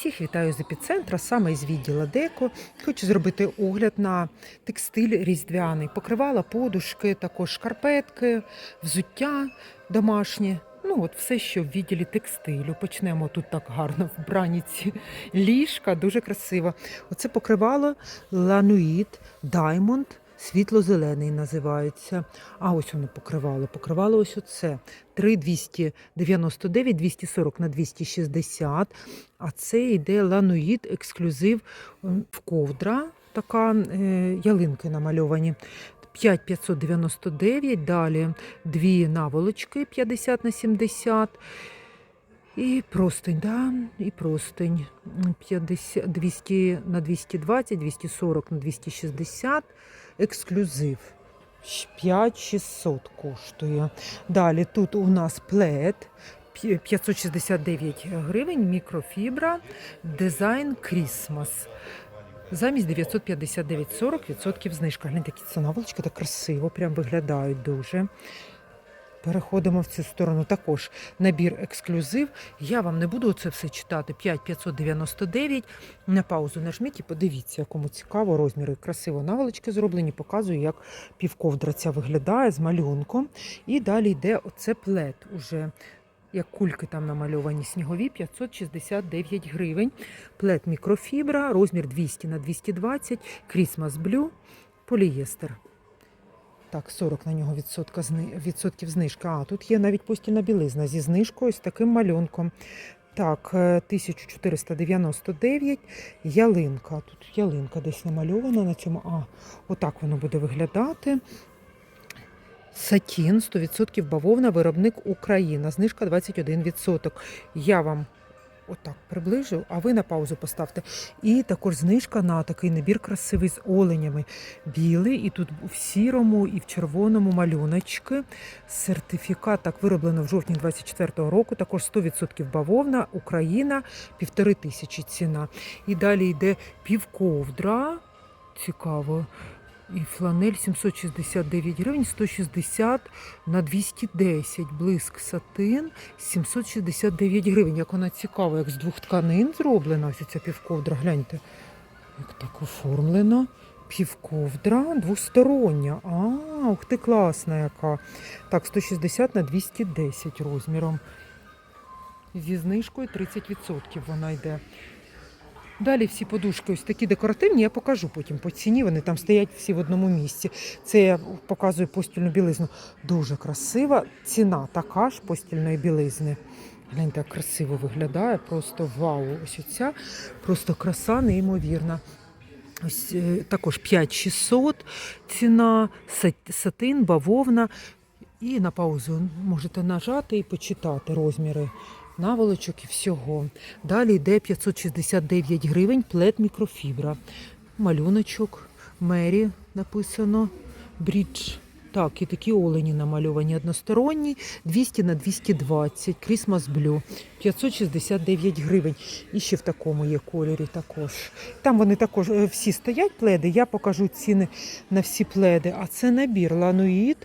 Всіх вітаю з епіцентра, саме із відділа Деко. Хочу зробити огляд на текстиль різдвяний. Покривала подушки, також шкарпетки, взуття домашнє. Ну, от все, що в відділі текстилю. Почнемо тут так гарно вбрані ці ліжка, дуже красиво. Оце покривало Лануїд Diamond, світло-зелений називається. А ось воно покривало. Покривало ось оце. 3,299, 240 на 260. А це йде лануїд, ексклюзив в ковдра, така е, ялинки намальовані. 5599, далі дві наволочки 50 на 70. І простень, да, і простень 50, 200 на 220, 240 на 260, ексклюзив. 5600 коштує. Далі тут у нас плед 569 гривень, мікрофібра, дизайн Крісмас. Замість 959 40% знижка. Гляньте, такі наволочки так красиво, прям виглядають дуже. Переходимо в цю сторону. Також набір ексклюзив. Я вам не буду це все читати. 5599. На паузу нажміть і подивіться, якому цікаво розміри. Красиво наволочки зроблені. Показую, як півковдра ця виглядає з малюнком. І далі йде оце плед уже. Як кульки там намальовані снігові, 569 гривень. Плед мікрофібра, розмір 200 на 220, Christmas Blue, полієстер. Так, 40 на нього відсотка, відсотків знижка. А, тут є навіть постільна білизна зі знижкою, з таким малюнком. Так, е, 1499, ялинка. Тут ялинка десь намальована на цьому. А, отак воно буде виглядати. Сатін 100% бавовна, виробник Україна. Знижка 21%. Я вам отак приближу, а ви на паузу поставте. І також знижка на такий набір красивий з оленями. Білий, і тут в сірому і в червоному малюночки. Сертифікат так вироблено в жовтні 24-го року. Також 100% бавовна, Україна, півтори тисячі ціна. І далі йде півковдра. Цікаво. І фланель 769 гривень, 160 на 210. Блиск сатин 769 гривень. Як вона цікава, як з двох тканин зроблена. Ось ця півковдра. Гляньте, як так оформлено. Півковдра двостороння. А, ух ти, класна яка. Так, 160 на 210 розміром. Зі знижкою 30% вона йде. Далі всі подушки ось такі декоративні, я покажу потім по ціні. Вони там стоять всі в одному місці. Це я показую постільну білизну. Дуже красива. Ціна така ж постільної білизни. Гляньте, як красиво виглядає. Просто вау! Ось оця просто краса неймовірна. Ось е, також 5600 ціна, сатин, бавовна. І на паузу можете нажати і почитати розміри наволочок і всього. Далі йде 569 гривень плед мікрофібра. Малюночок, Мері написано, брідж. Так, і такі олені намальовані односторонні, 200 на 220, Christmas Blue, 569 гривень. І ще в такому є кольорі також. Там вони також е, всі стоять пледи, я покажу ціни на всі пледи. А це набір лануїд.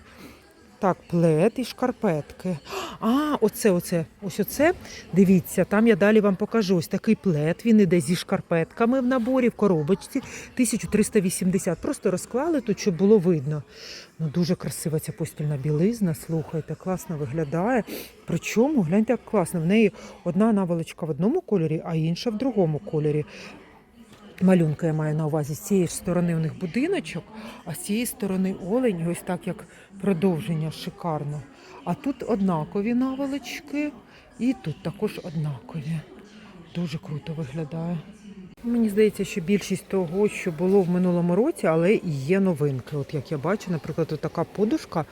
Так, плед і шкарпетки. А, оце, оце, ось оце. Дивіться, там я далі вам покажу. Ось такий плед. Він іде зі шкарпетками в наборі, в коробочці. 1380. Просто розклали тут, щоб було видно. Ну, дуже красива ця постільна білизна. Слухайте, класно виглядає. Причому, гляньте, як класно. В неї одна наволочка в одному кольорі, а інша в другому кольорі. Малюнка я маю на увазі з цієї ж сторони у них будиночок, а з цієї сторони олень, ось так як продовження шикарно. А тут однакові наволочки, і тут також однакові. Дуже круто виглядає. Мені здається, що більшість того, що було в минулому році, але і є новинки. От як я бачу, наприклад, така подушка.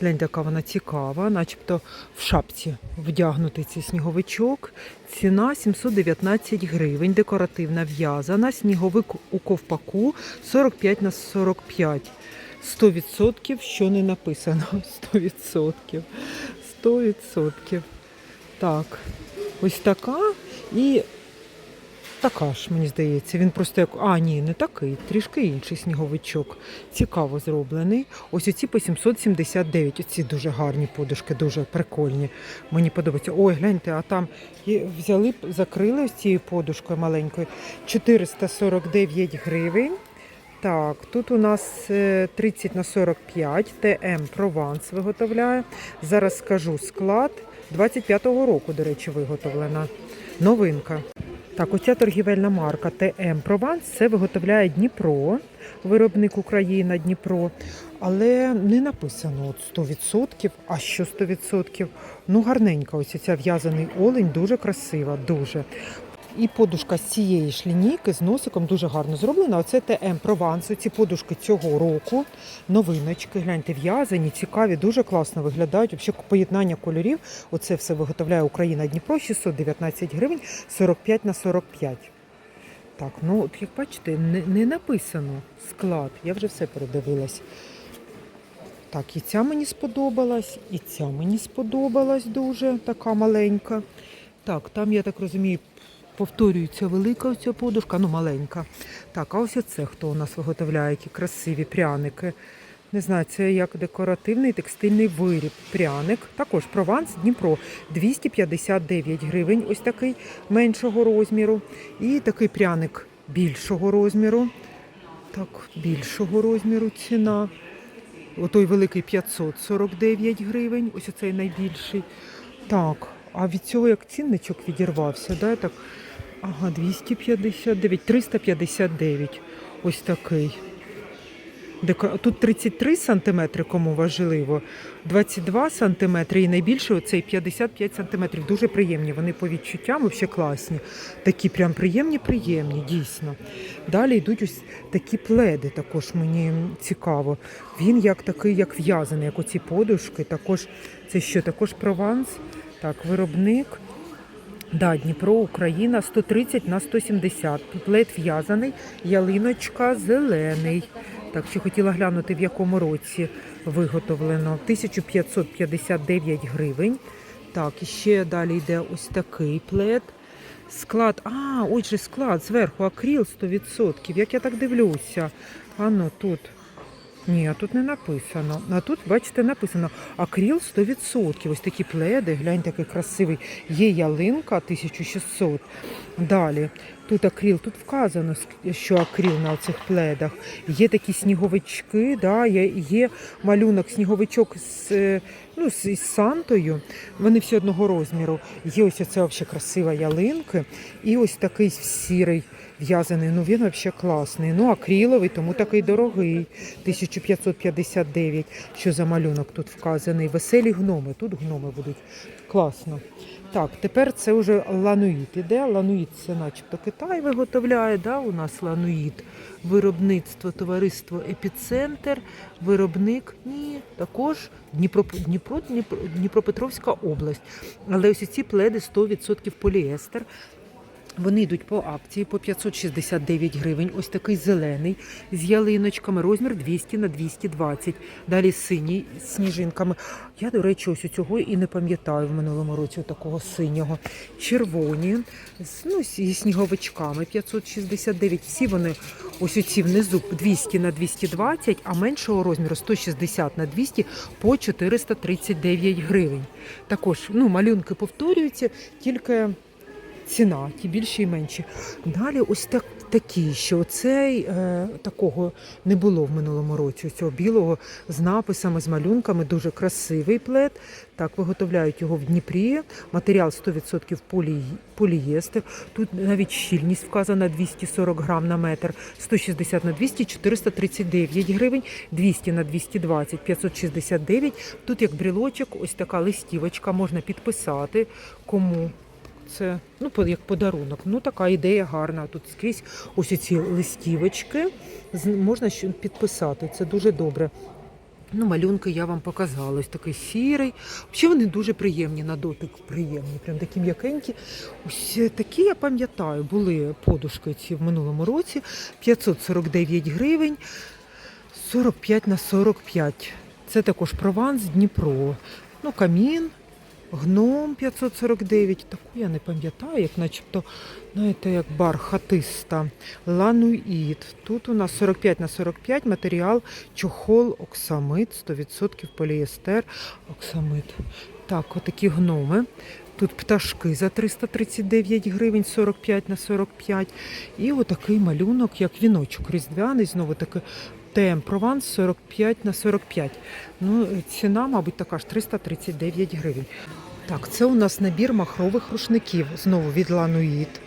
Гляньте, яка вона цікава, начебто в шапці вдягнутий цей сніговичок. Ціна 719 гривень, декоративна в'язана, сніговик у ковпаку 45 на 45. 100%, що не написано. 100%. 100%. Так, ось така. І Така ж, мені здається, він просто як. А, ні, не такий, трішки інший сніговичок. Цікаво зроблений. Ось оці по 779. Оці дуже гарні подушки, дуже прикольні. Мені подобається. Ой, гляньте, а там є- взяли, закрили ось цією подушкою маленькою 449 гривень. Так, тут у нас е, 30 на 45, ТМ Прованс виготовляє. Зараз скажу склад 25-го року, до речі, виготовлена. Новинка. Так, оця торгівельна марка ТМ Прованс це виготовляє Дніпро, виробник Україна Дніпро. Але не написано от 100%, а що 100%. Ну, гарненька, ось ця в'язаний олень, дуже красива, дуже. І подушка з цієї ж лінійки з носиком дуже гарно зроблена. Оце ТМ Прованс. Ці подушки цього року. Новиночки, гляньте, в'язані, цікаві, дуже класно виглядають. Взагалі поєднання кольорів. Оце все виготовляє Україна Дніпро 619 гривень 45 на 45. Так, ну от як бачите, не, не написано склад. Я вже все передивилась. Так, і ця мені сподобалась, і ця мені сподобалась дуже, така маленька. Так, там, я так розумію, повторюється велика оця подушка, ну маленька. Так, а ось оце хто у нас виготовляє, які красиві пряники. Не знаю, це як декоративний текстильний виріб. Пряник. Також Прованс Дніпро 259 гривень, ось такий меншого розміру. І такий пряник більшого розміру. Так, більшого розміру ціна. Отой великий 549 гривень, ось оцей найбільший. Так, а від цього як цінничок відірвався, да? так? Ага, 259, 359. Ось такий. Тут 33 сантиметри, кому важливо, 22 сантиметри і найбільше оцей 55 сантиметрів. Дуже приємні. Вони по відчуттям взагалі класні. Такі прям приємні, приємні, дійсно. Далі йдуть ось такі пледи, також мені цікаво. Він як такий, як в'язаний, як оці подушки. Також це що? Також прованс. Так, виробник. Да, Дніпро, Україна, 130 на 170. Плед в'язаний, ялиночка зелений. Так, ще хотіла глянути, в якому році виготовлено. 1559 гривень. Так, і ще далі йде ось такий плед. Склад, а, отже, склад зверху, акріл 100%. Як я так дивлюся? А ну тут. Ні, тут не написано. А тут, бачите, написано акріл 100%. Ось такі пледи, гляньте, який красивий. Є ялинка 1600. Далі. Тут акріл, тут вказано, що акріл на цих пледах. Є такі сніговички, да, є, є малюнок сніговичок з, е, ну, з, Сантою. Вони всі одного розміру. Є ось оця взагалі красива ялинка. І ось такий сірий в'язаний. Ну він взагалі класний. Ну, акриловий, тому такий дорогий. 1559. Що за малюнок тут вказаний? Веселі гноми. Тут гноми будуть. Класно. Так, тепер це вже лануїд іде. Лануїд це начебто Китай виготовляє. Да? У нас лануїд. Виробництво, товариство Епіцентр, виробник ні, також Дніпро, Дніпро, Дніпро, Дніпропетровська область. Але ось ці пледи 100% поліестер. Вони йдуть по акції по 569 гривень. Ось такий зелений з ялиночками, розмір 200 на 220. Далі синій з сніжинками. Я, до речі, ось у цього і не пам'ятаю в минулому році такого синього. Червоні, з- ну, зі сніговичками 569. Всі вони ось оці внизу 200 на 220, а меншого розміру 160 на 200 по 439 гривень. Також ну, малюнки повторюються, тільки ціна, ті більші і менші. Далі ось так, такі, що цей е, такого не було в минулому році. Цього білого з написами, з малюнками, дуже красивий плед. Так, виготовляють його в Дніпрі. Матеріал 100% полі, полієстер. Тут навіть щільність вказана 240 грам на метр, 160 на 200, 439 гривень, 200 на 220, 569. Тут як брілочок, ось така листівочка, можна підписати кому це ну, як подарунок. Ну, така ідея гарна. Тут скрізь ось ці листівочки можна підписати. Це дуже добре. Ну, малюнки я вам показала. Ось такий сірий. Взагалі вони дуже приємні на дотик, приємні, прям такі м'якенькі. Ось е, такі, я пам'ятаю, були подушки ці в минулому році. 549 гривень, 45 на 45. Це також Прованс, Дніпро. Ну, камін, Гном 549, таку я не пам'ятаю, як начебто, знаєте, як бархатиста. Лануїд. Тут у нас 45 на 45 матеріал, чохол, оксамит, 100% поліестер, оксамит. Так, отакі гноми. Тут пташки за 339 гривень, 45 на 45. І отакий малюнок, як віночок різдвяний, знову таки ТМ Прованс 45 на 45. Ну, ціна, мабуть, така ж 339 гривень. Так, це у нас набір махрових рушників. Знову від Лануїд.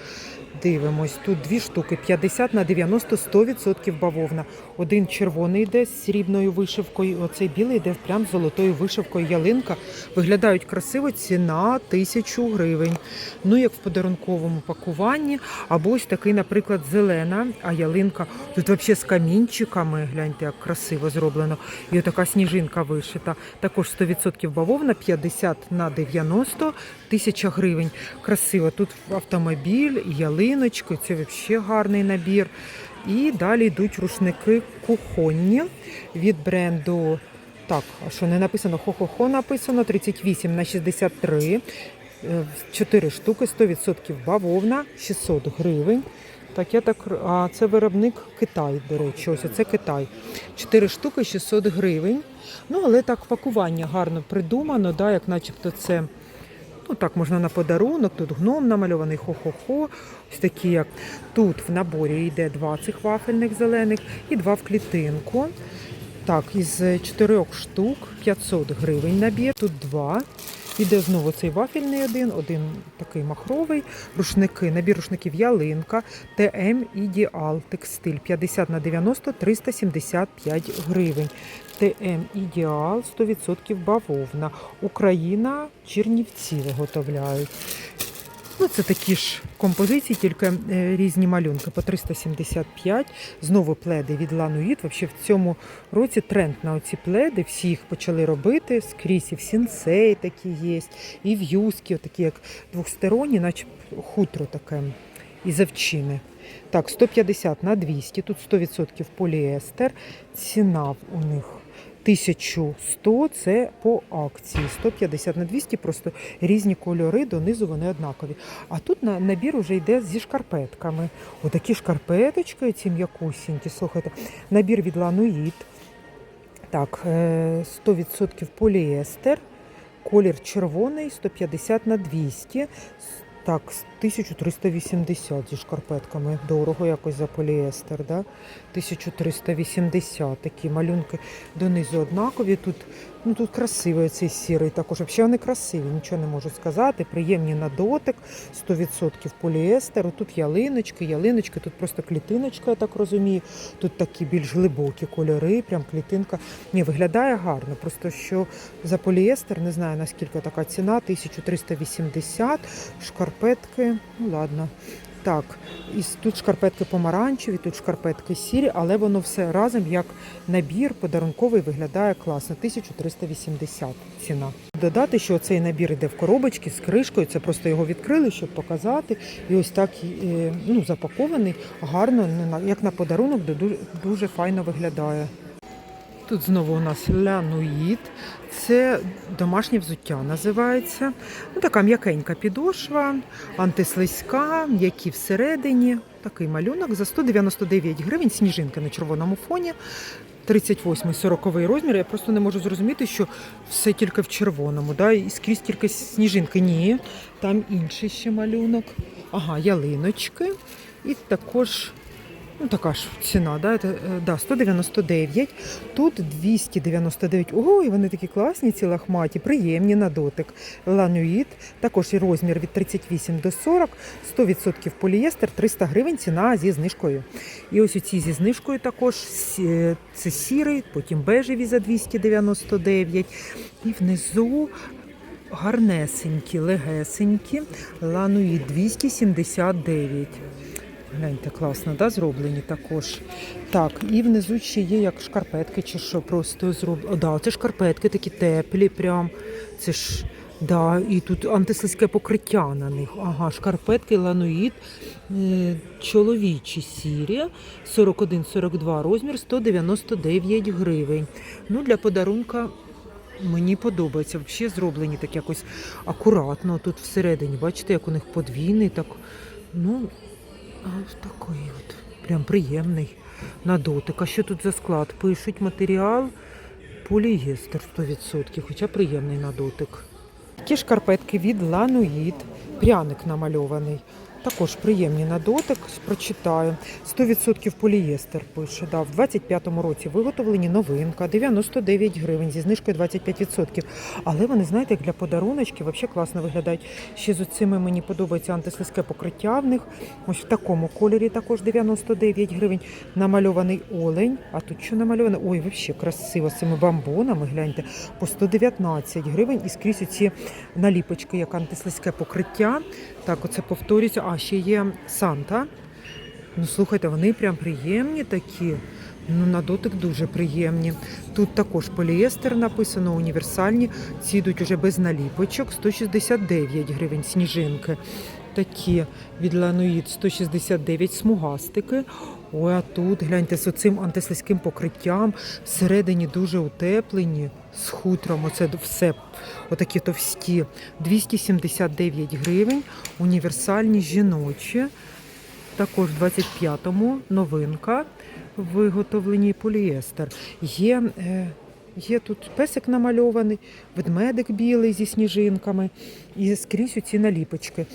Дивимось, тут дві штуки 50 на 90, 100% бавовна. Один червоний йде з срібною вишивкою, оцей білий йде прям з золотою вишивкою ялинка. Виглядають красиво, ціна 1000 гривень. Ну, як в подарунковому пакуванні. Або ось такий, наприклад, зелена, а ялинка тут взагалі з камінчиками. Гляньте, як красиво зроблено. І отака сніжинка вишита. Також 100% бавовна, 50 на 90, 1000 гривень. Красиво. Тут автомобіль, ялиночки, це взагалі гарний набір. І далі йдуть рушники кухонні від бренду. Так, а що не написано? Хо-хо-хо написано 38 на 63. 4 штуки, 100% бавовна, 600 гривень. Так, я так, а це виробник Китай, до речі, ось це Китай. 4 штуки 600 гривень. Ну, але так пакування гарно придумано, да, як начебто це Ну, так можна на подарунок, тут гном намальований хо-хо-хо. Ось такі, як тут в наборі йде два цих вафельних зелених і два в клітинку. Так, із чотирьох штук 500 гривень набір. Тут два. Іде знову цей вафельний один, один такий махровий, рушники, набір рушників ялинка, ТМ Ідеал текстиль 50 на 90 375 гривень. ТМ Ідеал 100% бавовна. Україна, Чернівці виготовляють. Ну, це такі ж композиції, тільки е, різні малюнки по 375. Знову пледи від Лануїд. Взагалі в цьому році тренд на оці пледи. Всі їх почали робити. Скрізь і в сінсей такі є, і в юскі, такі як двосторонні, наче хутро таке із овчини. Так, 150 на 200, тут 100% поліестер. Ціна у них 1100 це по акції, 150 на 200, просто різні кольори, донизу вони однакові. А тут на набір вже йде зі шкарпетками. Отакі шкарпеточки, ці м'якусінькі, слухайте. Набір від Лануїд. Так, е, 100% поліестер. Колір червоний, 150 на 200. Так, 1380 зі шкарпетками. Дорого якось за поліестер, да? 1380 такі малюнки донизу однакові. Тут, ну, тут красивий цей сірий також. Взагалі вони красиві, нічого не можу сказати. Приємні на дотик, 100% поліестер. Тут ялиночки, ялиночки, тут просто клітиночка, я так розумію. Тут такі більш глибокі кольори, прям клітинка. Ні, виглядає гарно. Просто що за поліестер, не знаю наскільки така ціна, 1380 шкарпетки. Ну ладно. Так, і тут шкарпетки помаранчеві, тут шкарпетки сірі, але воно все разом як набір подарунковий виглядає класно. 1380 ціна. Додати, що цей набір йде в коробочці з кришкою. Це просто його відкрили, щоб показати. І ось так е, ну, запакований, гарно, на- як на подарунок, де дуже, дуже файно виглядає. Тут знову у нас лянуїд. Це домашнє взуття називається. Ну, така м'якенька підошва, антислизька, м'які всередині. Такий малюнок за 199 гривень, сніжинка на червоному фоні. 38-40 розмір. Я просто не можу зрозуміти, що все тільки в червоному, да? і скрізь тільки сніжинки. Ні, там інший ще малюнок. Ага, ялиночки. І також Ну, така ж ціна, да, це, е, да, 199. Тут 299. Ого, і вони такі класні, ці лахматі, приємні на дотик. Лануїд, також і розмір від 38 до 40, 100% полієстер, 300 гривень, ціна зі знижкою. І ось оці зі знижкою також це сірий, потім бежеві за 299. І внизу гарнесенькі, легесенькі, лануїд 279. Гляньте, класно, да, зроблені також. Так, і внизу ще є як шкарпетки, чи що просто зроблені. Да, це шкарпетки такі теплі, прям. Це ж, да, і тут антислизьке покриття на них. Ага, шкарпетки, лануїд, е, чоловічі сірі, 41-42 розмір, 199 гривень. Ну, для подарунка Мені подобається. Взагалі зроблені так якось акуратно. Тут всередині, бачите, як у них подвійний, так. Ну, ось такий от. Прям приємний на дотик. А що тут за склад? Пишуть матеріал полієстер 100%, хоча приємний на дотик. Такі шкарпетки від Лануїд, пряник намальований. Також приємні на дотик, прочитаю. 100% полієстер пише. Да, в 25-му році виготовлені новинка, 99 гривень зі знижкою 25%. Але вони, знаєте, як для подаруночки, взагалі класно виглядають. Ще з оцими мені подобається антислизьке покриття в них. Ось в такому кольорі також 99 гривень. Намальований олень. А тут що намальоване? Ой, взагалі красиво з цими бамбонами. Гляньте, по 119 гривень. І скрізь оці наліпочки, як антислизьке покриття. Так, оце повторюється. А ще є Санта. Ну, слухайте, вони прям приємні такі. Ну, на дотик дуже приємні. Тут також поліестер написано, універсальні. Ці йдуть уже без наліпочок, 169 гривень сніжинки. Такі від Лануїд 169 смугастики. Ой, а тут гляньте з оцим антислизьким покриттям. Всередині дуже утеплені з хутром. Оце все отакі товсті. 279 гривень. Універсальні жіночі. Також в 25-му новинка виготовлені поліестер. Є, е, є тут песик намальований, ведмедик білий зі сніжинками і скрізь ці наліпочки.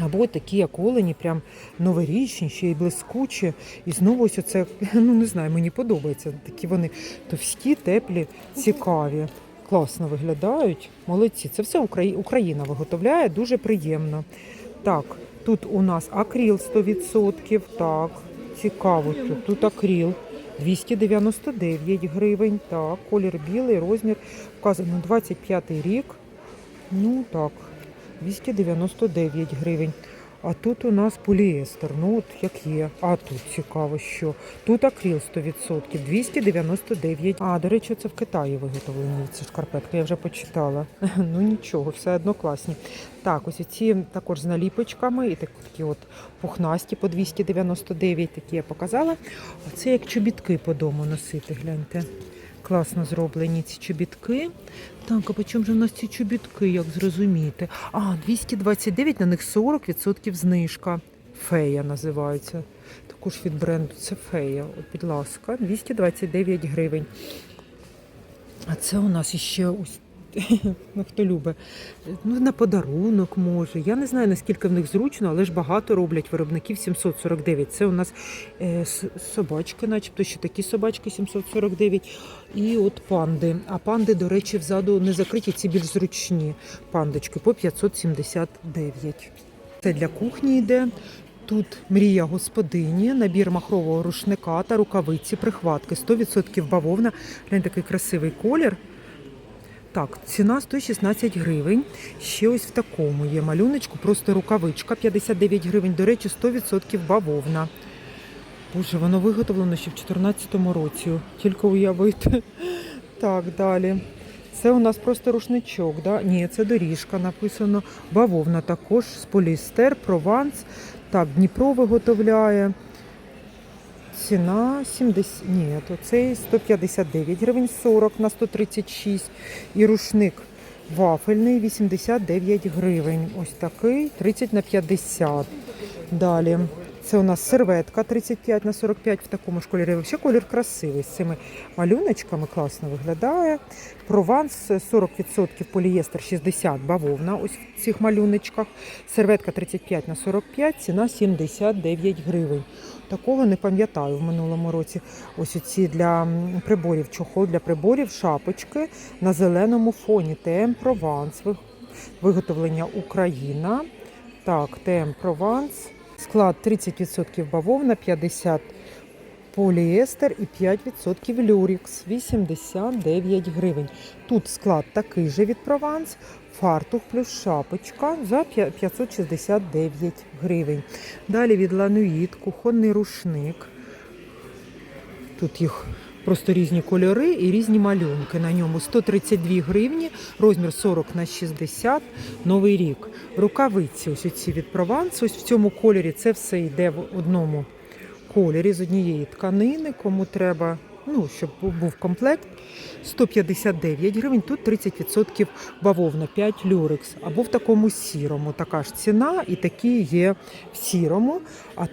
Або такі, як олені, прям новорічні, ще й блискучі. І знову ось оце, ну не знаю, мені подобається. Такі вони товсті, теплі, цікаві. Класно виглядають. Молодці. Це все Украї- Україна виготовляє, дуже приємно. Так, тут у нас акріл 100%. Так, цікаво. Тут, тут акріл 299 гривень. Так, колір білий, розмір вказано 25 рік. Ну так, 299 гривень. А тут у нас поліестер, ну от як є. А тут цікаво, що. Тут акріл 100%, 299. А, до речі, це в Китаї виготовлені ці шкарпетки, я вже почитала. Ну нічого, все одно класні. Так, ось ці також з наліпочками, і так- такі от пухнасті по 299, такі я показала. А це як чобітки по дому носити, гляньте. Класно зроблені ці чобітки. Так, а по чому ж у нас ці чобітки, як зрозуміти? А, 229, на них 40% знижка. Фея називається. Також від бренду це фея. От, будь ласка, 229 гривень. А це у нас іще ось. Ну, хто любить, ну, на подарунок може. Я не знаю, наскільки в них зручно, але ж багато роблять виробників 749. Це у нас е, собачки, начебто ще такі собачки 749. І от панди. А панди, до речі, взаду не закриті, ці більш зручні пандочки по 579. Це для кухні йде. Тут мрія господині, набір махрового рушника та рукавиці, прихватки. 100% бавовна. Глянь, такий красивий колір. Так, ціна 116 гривень. Ще ось в такому є малюночку, просто рукавичка 59 гривень. До речі, 100% бавовна. Боже, воно виготовлено ще в 2014 році. Тільки уявити. Так, далі. Це у нас просто рушничок, да? Ні, це доріжка написано. Бавовна також з поліестер, прованс. Так, Дніпро виготовляє. Ціна 70, ні, то цей 159 гривень 40 на 136. І рушник вафельний 89 гривень. Ось такий 30 на 50. Далі. Це у нас серветка 35 на 45 в такому ж кольорі. Взагалі колір красивий. З цими малюночками класно виглядає. Прованс 40% полієстер 60 бавовна. Ось в цих малюночках. Серветка 35 на 45, ціна 79 гривень. Такого не пам'ятаю в минулому році. Ось оці для приборів, чохол для приборів, шапочки на зеленому фоні. ТМ Прованс. Виготовлення Україна. Так, ТМ Прованс. Склад 30% бавовна, 50 поліестер і 5% люрікс. 89 гривень. Тут склад такий же від Прованс. Фартух плюс шапочка за 569 гривень. Далі від Лануїд кухонний рушник. Тут їх просто різні кольори і різні малюнки. На ньому 132 гривні, розмір 40 на 60, новий рік. Рукавиці ось ці від Прованс. Ось в цьому кольорі це все йде в одному кольорі з однієї тканини. Кому треба ну, щоб був комплект, 159 гривень, тут 30% бавовна, 5 люрекс, або в такому сірому. Така ж ціна, і такі є в сірому. А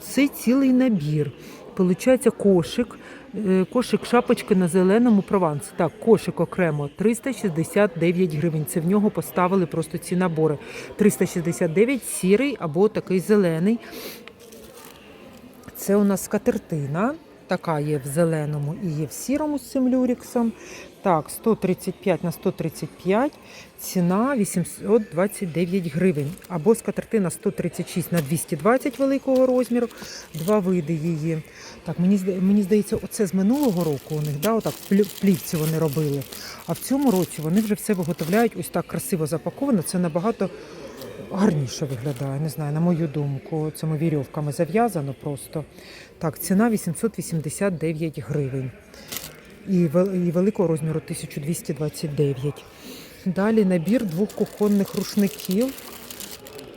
це цілий набір. Получається кошик. Е, Кошик шапочки на зеленому прованс. Так, кошик окремо 369 гривень. Це в нього поставили просто ці набори. 369 сірий або такий зелений. Це у нас скатертина. Така є в зеленому і є в сірому з цим люріксом. Так, 135 на 135, ціна 829 гривень. Або скатертина 136 на 220 великого розміру. Два види її. Так, мені, мені здається, оце з минулого року у них, да, отак плівці вони робили. А в цьому році вони вже все виготовляють ось так красиво запаковано. Це набагато гарніше виглядає, не знаю, на мою думку. Цими вірьовками зав'язано просто. Так, ціна 889 гривень. І, великого розміру 1229. Далі набір двох кухонних рушників.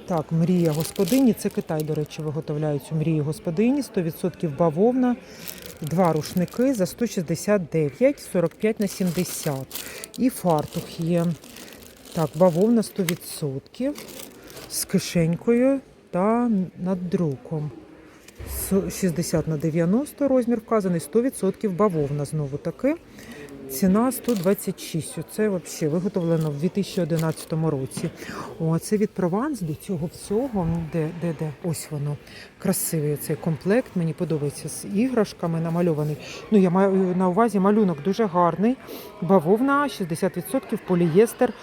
Так, мрія господині. Це Китай, до речі, виготовляють цю мрію господині. 100% бавовна. Два рушники за 169, 45 на 70. І фартух є. Так, бавовна 100% з кишенькою та наддруком. С- 60 на 90 розмір вказаний, 100% бавовна знову таки. Ціна 126. Це взагалі виготовлено в 2011 році. О, це від Прованс до цього всього. Де, де, де? Ось воно. Красивий цей комплект. Мені подобається з іграшками намальований. Ну, я маю на увазі малюнок дуже гарний. Бавовна 60%, полієстер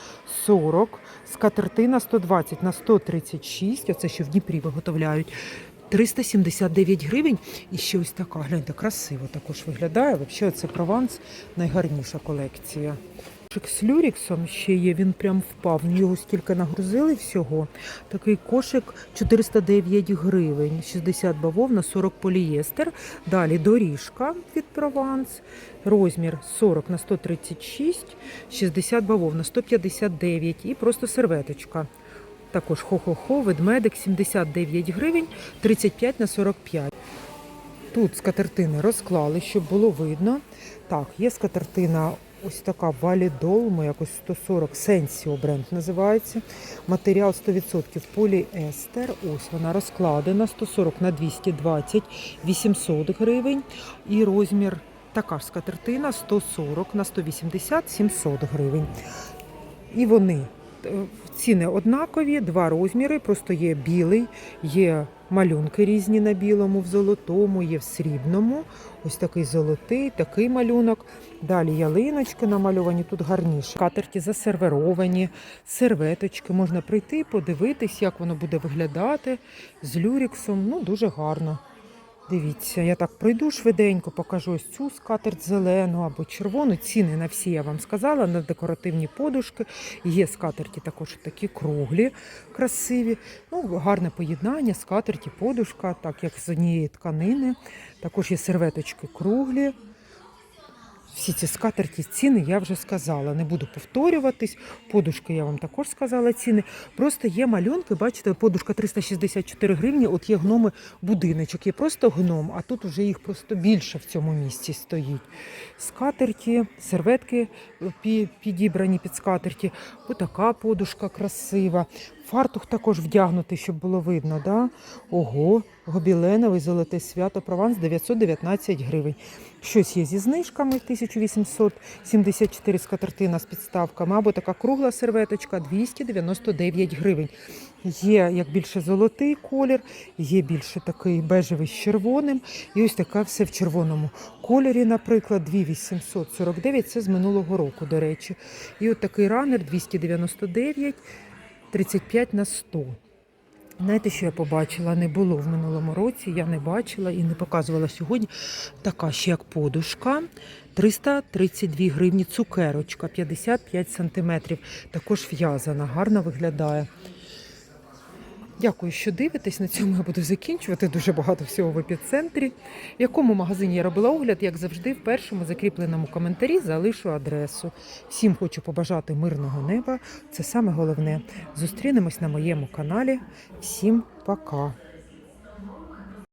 40, скатертина 120 на 136. Оце що в Дніпрі виготовляють. 379 гривень. І ще ось така, гляньте, красиво також виглядає. Взагалі, це Прованс найгарніша колекція. З люріксом ще є, він прям впав. В нього стільки нагрузили всього. Такий кошик 409 гривень, 60 бавовна, 40 полієстер. Далі доріжка від Прованс, розмір 40 на 136, 60 бавовна, 159 і просто серветочка. Також хо-хо-хо, ведмедик 79 гривень, 35 на 45. Тут скатертини розклали, щоб було видно. Так, є скатертина ось така валідол, якось 140, Сенсіо бренд називається. Матеріал 100% поліестер. Ось вона розкладена 140 на 220, 800 гривень. І розмір така ж скатертина 140 на 180, 700 гривень. І вони ціни однакові, два розміри, просто є білий, є малюнки різні на білому, в золотому, є в срібному. Ось такий золотий, такий малюнок. Далі ялиночки намальовані, тут гарніше. Катерті засерверовані, серветочки. Можна прийти, подивитись, як воно буде виглядати з люріксом. Ну, дуже гарно. Дивіться, я так пройду швиденько, покажу ось цю скатерть зелену або червону. Ціни на всі я вам сказала, на декоративні подушки. Є скатерті також такі круглі, красиві. Ну, гарне поєднання, скатерті, подушка, так як з однієї тканини. Також є серветочки круглі. Всі ці скатерті ціни я вже сказала. Не буду повторюватись. Подушки я вам також сказала ціни. Просто є малюнки, бачите, подушка 364 гривні. От є гноми будиночок. Є просто гном, а тут вже їх просто більше в цьому місці стоїть. Скатерті, серветки підібрані під скатерті. Отака подушка красива. Фартух також вдягнутий, щоб було видно. Да? Ого, гобіленовий золоте свято Прованс 919 гривень. Щось є зі знижками 1874 скатертина з підставками, або така кругла серветочка 299 гривень. Є як більше золотий колір, є більше такий бежевий з червоним. І ось така все в червоному кольорі, наприклад, 2849, це з минулого року, до речі. І от такий ранер 299, 35 на 100. Знаєте, що я побачила? Не було в минулому році, я не бачила і не показувала сьогодні. Така ще як подушка. 332 гривні, цукерочка, 55 сантиметрів. Також в'язана, гарно виглядає. Дякую, що дивитесь. На цьому я буду закінчувати. Дуже багато всього в епіцентрі. В якому магазині я робила огляд, як завжди, в першому закріпленому коментарі залишу адресу. Всім хочу побажати мирного неба. Це саме головне. Зустрінемось на моєму каналі. Всім пока!